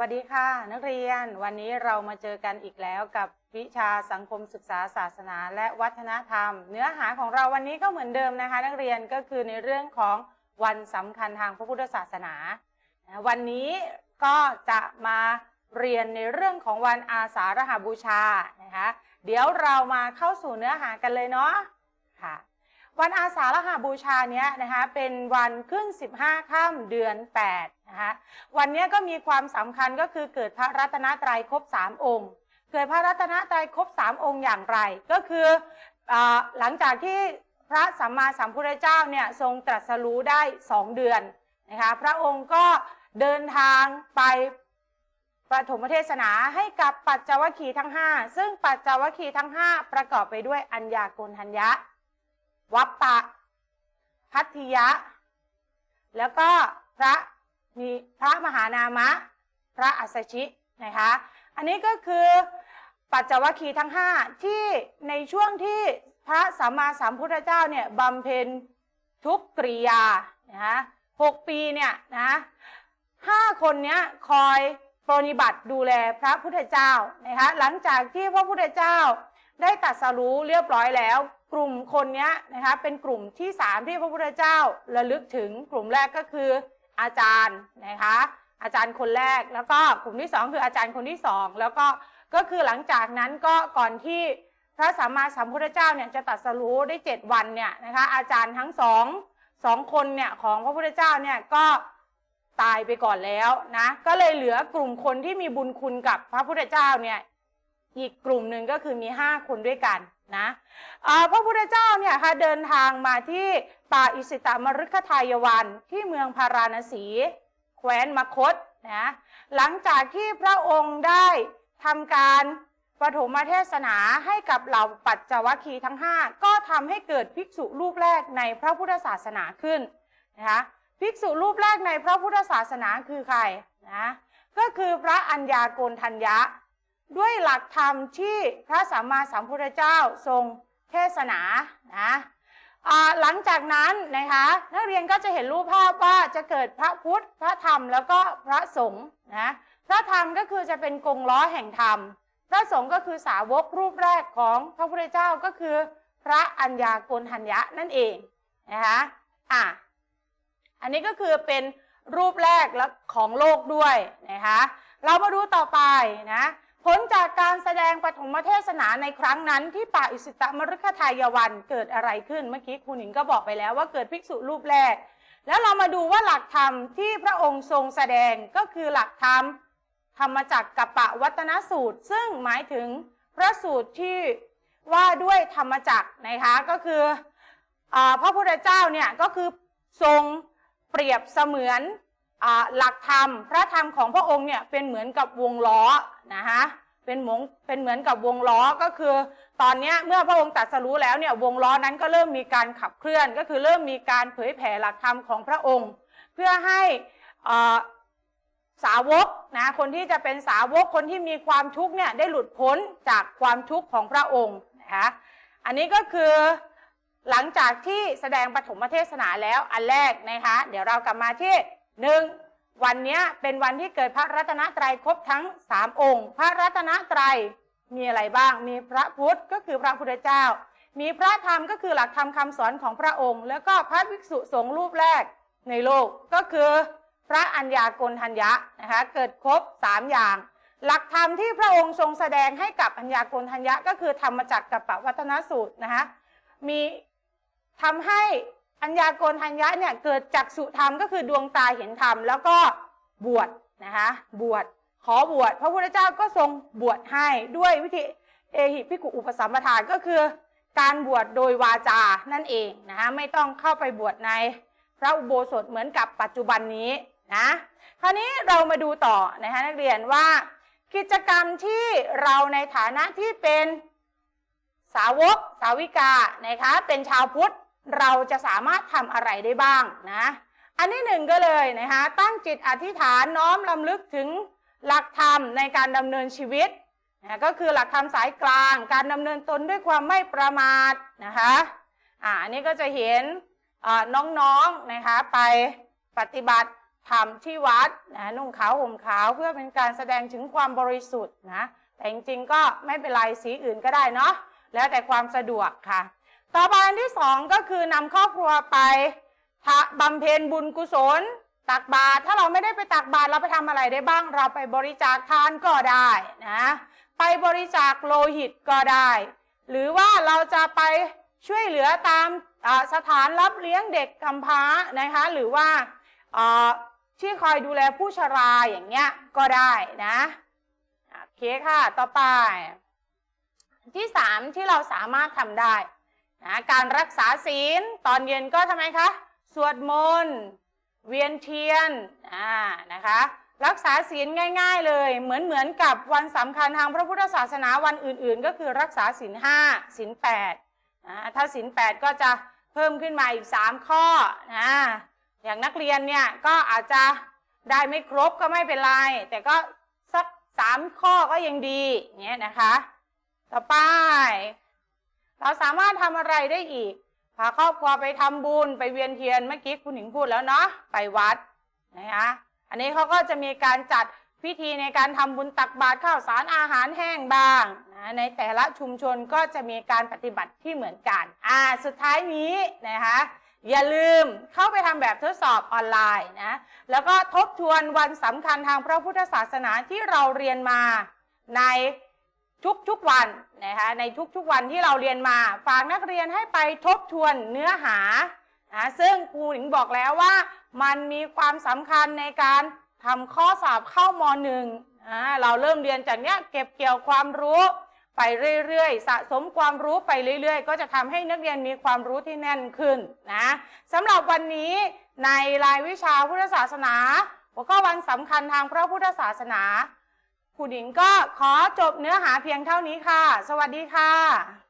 วัสดีค่ะนักเรียนวันนี้เรามาเจอกันอีกแล้วกับวิชาสังคมศึกษาศาสนา และวัฒนธรรม เนื้อหาของเราวันนี้ก็เหมือนเดิมนะคะ นักเรียนก็คือในเรื่องของวันสำคัญทางพระพุทธศาสนา วันนี้ก็จะมาเรียนในเรื่องของวันอาสาฬหบูชานะคะเดี๋ยวเรามาเข้าสู่เนื้อหากันเลยเนาะค่ะ วันอาสาฬหาบูชาเนี้ยนะคะเป็นวันขึ้น 15ค่ำเดือน8นะคะวันนี้ก็มีความสำคัญก็คือเกิดพระรัตนตรัยครบ 3 องค์ เกิดพระรัตนตรัยครบ 3 องค์อย่างไร ก็คืออหลังจากที่พระสัมมาสัมพุทธเจ้าเนี่ยทรงตรัสรู้ได้ 2 เดือนนะคะพระองค์ก็เดินทางไปปฐมเทศนาให้กับปัจจวัคคีย์ทั้ง 5 ซึ่งปัจจวัคคีย์ทั้ง 5 ประกอบไปด้วยอัญญาโกณทัญญะ วัปปะ พัทธิยะ แล้วก็พระมีพระมหานามะ พระอัสสชินะคะ อันนี้ก็คือปัจจวัคคีย์ทั้ง 5 ที่ในช่วงที่พระสัมมาสัมพุทธเจ้าเนี่ยบำเพ็ญทุกกริยานะคะหกปีเนี่ยนะห้าคนเนี้ยคอยปรนิบัติดูแลพระพุทธเจ้านะคะหลังจากที่พระพุทธเจ้าได้ตรัสรู้เรียบร้อยแล้ว กลุ่มคนนี้นะคะเป็นกลุ่มที่สามที่พระพุทธเจ้าระลึกถึงกลุ่มแรกก็คืออาจารย์นะคะอาจารย์คนแรกแล้วก็กลุ่มที่สองคืออาจารย์คนที่สองแล้วก็ก็คือหลังจากนั้นก็ก่อนที่พระสัมมาสัมพุทธเจ้าเนี่ยจะตรัสรู้ได้เจ็ดวันเนี่ยนะคะอาจารย์ทั้งสองสองคนเนี่ยของพระพุทธเจ้าเนี่ยก็ตายไปก่อนแล้วนะก็เลยเหลือกลุ่มคนที่มีบุญคุณกับพระพุทธเจ้าเนี่ยอีกกลุ่มหนึ่งก็คือมี5คนด้วยกัน นะพระพุทธเจ้าเนี่ยค่ะเดินทางมาที่ป่าอิสิตามฤคทายวันที่เมืองพาราณสี แคว้นมคตนะหลังจากที่พระองค์ได้ทำการปฐมเทศนาให้กับเหล่าปัจจวัคคีทั้ง 5 ก็ทำให้เกิดภิกษุรูปแรกในพระพุทธศาสนาขึ้นนะคะภิกษุรูปแรกในพระพุทธศาสนาคือใครนะก็คือพระอัญญาโกณทัญญะ ด้วยหลักธรรมที่พระสัมมาสัมพุทธเจ้าทรงเทศนานะหลังจากนั้นนะคะนักเรียนก็จะเห็นรูปภาพว่าจะเกิดพระพุทธ พระธรรมแล้วก็พระสงฆ์นะพระธรรมก็คือจะเป็นกงล้อแห่งธรรม พระสงฆ์ก็คือสาวกรูปแรกของพระพุทธเจ้าก็คือ พระอัญญาโกณทัญญะนั่นเองนะคะอะอันนี้ก็คือเป็นรูปแรกแล้วของโลกด้วยนะคะเรามาดูต่อไปนะ ผลจากการแสดงปฐมเทศนาในครั้งนั้นที่ป่าอิสิตมฤคทายวันเกิดอะไรขึ้นเมื่อกี้ครูหนิงก็บอกไปแล้วว่าเกิดภิกษุรูปแรก แล้วเรามาดูว่าหลักธรรมที่พระองค์ทรงแสดงก็คือหลักธรรมธรรมจักรกับปะวัตนสูตร ซึ่งหมายถึงพระสูตรที่ว่าด้วยธรรมจักรนะคะก็คืออพระพุทธเจ้าเนี่ยก็คือทรงเปรียบเสมือนหลักธรรม พระธรรมของพระองค์เนี่ยเป็นเหมือนกับวงล้อ นะคะเป็นหมงเป็นเหมือนกับวงล้อก็คือ ตอนนี้เมื่อพระองค์ตรัสรู้แล้วเนี่ยวงล้อนั้นก็เริ่มมีการขับเคลื่อน ก็คือเริ่มมีการเผยแผ่หลักธรรมของพระองค์ เพื่อให้สาวกนะคนที่จะเป็นสาวกคนที่มีความทุกข์เนี่ยได้หลุดพ้นจากความทุกข์ของพระองค์นะคะอันนี้ก็คือหลังจากที่แสดงปฐมเทศนาแล้วอันแรกนะคะเดี๋ยวเรากลับมาที่หนึ่ง วันนี้เป็นวันที่เกิดพระรัตนตรัยครบทั้งสามองค์ พระรัตนตรัยมีอะไรบ้าง มีพระพุทธก็คือพระพุทธเจ้า มีพระธรรมก็คือหลักธรรมคาสอนของพระองค์ แล้วก็พระภิกษุสงฆ์รูปแรกในโลกก็คือพระอัญญากณทัญญะนะคะเกิดครบสามอย่าง หลักธรรมที่พระองค์ทรงแสดงให้กับอัญญากณทัญญะก็คือธรรมจักรกับปวัตนสูตรนะคะมีทำให้ัญญาโกณทัญญะเนี่ยเกิดจากสุธรรมก็คือดวงตาเห็นธรรม แล้วก็บวชนะคะบวชขอบวชพระพุทธเจ้าก็ทรงบวชให้ด้วยวิธีเอหิพิกุอุปสัมปทานก็คือ การบวชโดยวาจานั่นเองนะคะไม่ต้องเข้าไปบวชในพระอุโบสถเหมือนกับปัจจุบันนี้นะคราวนี้เรามาดูต่อนะคะนักเรียนว่ากิจกรรมที่เราในฐานะที่เป็นสาวกสาวิกานะคะเป็นชาวพุทธ เราจะสามารถทำอะไรได้บ้างนะ อันที่หนึ่งก็เลยนะคะตั้งจิตอธิษฐานน้อมลำลึกถึงหลักธรรมในการดำเนินชีวิตนะก็คือหลักธรรมสายกลาง การดำเนินตนด้วยความไม่ประมาทนะคะอ่าอันนี้ก็จะเห็นน้องๆนนะคะไปปฏิบัติทำที่วัดนะนุ่งขาวห่มขาวเพื่อเป็นการแสดงถึงความบริสุทธิ์นะแต่จริงๆก็ไม่เป็นไรสีอื่นก็ได้เนาะแล้วแต่ความสะดวกค่ะ ต่อไปอันที่สองก็คือนำครอบครัวไปบำเพ็ญบุญกุศล ตักบาตรถ้าเราไม่ได้ไปตักบาตรเราไปทำอะไรได้บ้าง เราไปบริจาคทานก็ได้นะ ไปบริจาคโลหิตก็ได้ หรือว่าเราจะไปช่วยเหลือตามสถานรับเลี้ยงเด็กกำพร้านะคะ หรือว่าอ่าที่คอยดูแลผู้ชราอย่างเงี้ยก็ได้นะโอเคค่ะ ต่อไป ที่สามที่เราสามารถทำได้ นะการรักษาศีลตอนเย็นก็ทำไมคะ สวดมนต์เวียนเทียนอ่านะคะ รักษาศีลง่ายๆเลย เหมือนเหมือนกับวันสำคัญทางพระพุทธศาสนาวันอื่นๆ ก็คือรักษาศีลห้าศีลแปดนะถ้าศีลแปดก็จะเพิ่มขึ้นมาอีก 3 ข้อนะอย่างนักเรียนเนี่ยก็อาจจะได้ไม่ครบก็ไม่เป็นไร แต่ก็สักสามข้อก็ยังดีเงี้ยนะคะ ต่อไป เราสามารถทำอะไรได้อีก พาครอบครัวไปทำบุญไปเวียนเทียนเมื่อกี้คุณหญิงพูดแล้วเนาะไปวัดนะคะอันนี้เขาก็จะมีการจัดพิธีในการทำบุญตักบาตรข้าวสารอาหารแห้งบ้างนะในแต่ละชุมชนก็จะมีการปฏิบัติที่เหมือนกัน อ่า สุดท้ายนี้นะคะอย่าลืมเข้าไปทำแบบทดสอบออนไลน์นะ แล้วก็ทบทวนวันสำคัญทางพระพุทธศาสนาที่เราเรียนมาใน ทุกๆวันนะคะในทุกๆวันที่เราเรียนมา ฝากนักเรียนให้ไปทบทวนเนื้อหานะซึ่งครูหนิงบอกแล้วว่า มันมีความสำคัญในการทำข้อสอบเข้ามหนึ่งอ่าเราเริ่มเรียนจากเนี้ยเก็บเกี่ยวความรู้ไปเรื่อยๆ สะสมความรู้ไปเรื่อย ๆ ก็จะทำให้นักเรียนมีความรู้ที่แน่นขึ้นนะสำหรับวันนี้ในรายวิชาพุทธศาสนาหัวข้อวันสำคัญทางพระพุทธศาสนา ครูหนิงก็ขอจบเนื้อหาเพียงเท่านี้ค่ะ สวัสดีค่ะ